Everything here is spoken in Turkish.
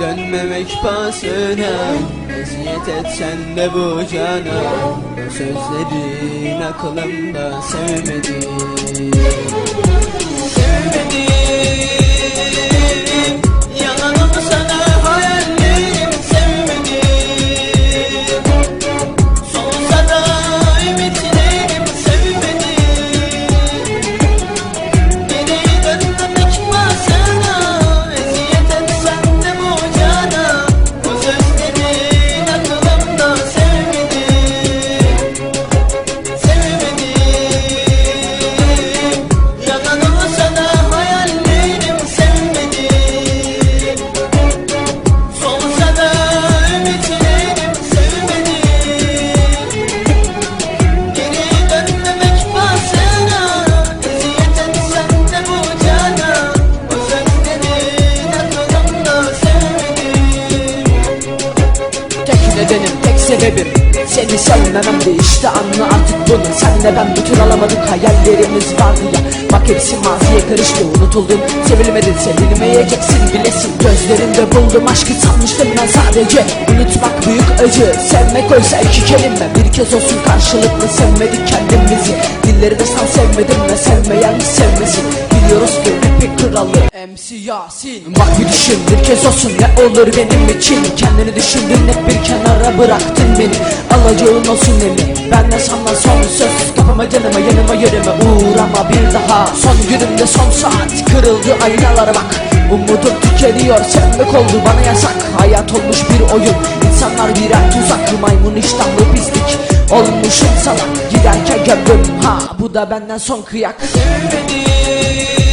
dönmemek pahasına. Eziyet etsen de bu cana. O sözlerin aklımda Sevmedim Nedenim, tek sebebim. Seni sevmememdi işte anla artık bunu. Senle ben bütün alamadık hayallerimiz vardı ya. Bak hepsi maziye karıştı unutuldun Sevilmedin sevilmeyeceksin bilesin. Gözlerinde buldum aşkı sanmıştım ben sadece. Unutmak büyük acı Sevmek oysa iki kelime. Bir kez olsun karşılıklı sevmedik kendimizi. Dilleri de sen sevmedin ve sevmeyen sevmesin. Biliyoruz ki rapin kralı MC Yasin. Bak bir düşün bir kez olsun ne olur benim için. Kendini düşündün hep bir kenara bıraktın beni. Alacağın olsun emin Ben de sana son söz. Kafama canıma yanıma yerime uğrama bir daha. Son günümde son saat Kırıldı aynalara bak. Umudum tükeniyor sevmek oldu bana yasak. Hayat olmuş bir oyun İnsanlar birer tuzak. Maymun iştahlı pislik Olmuşum salak Giderken gömdüm ha Bu da benden son kıyak. Sevmedim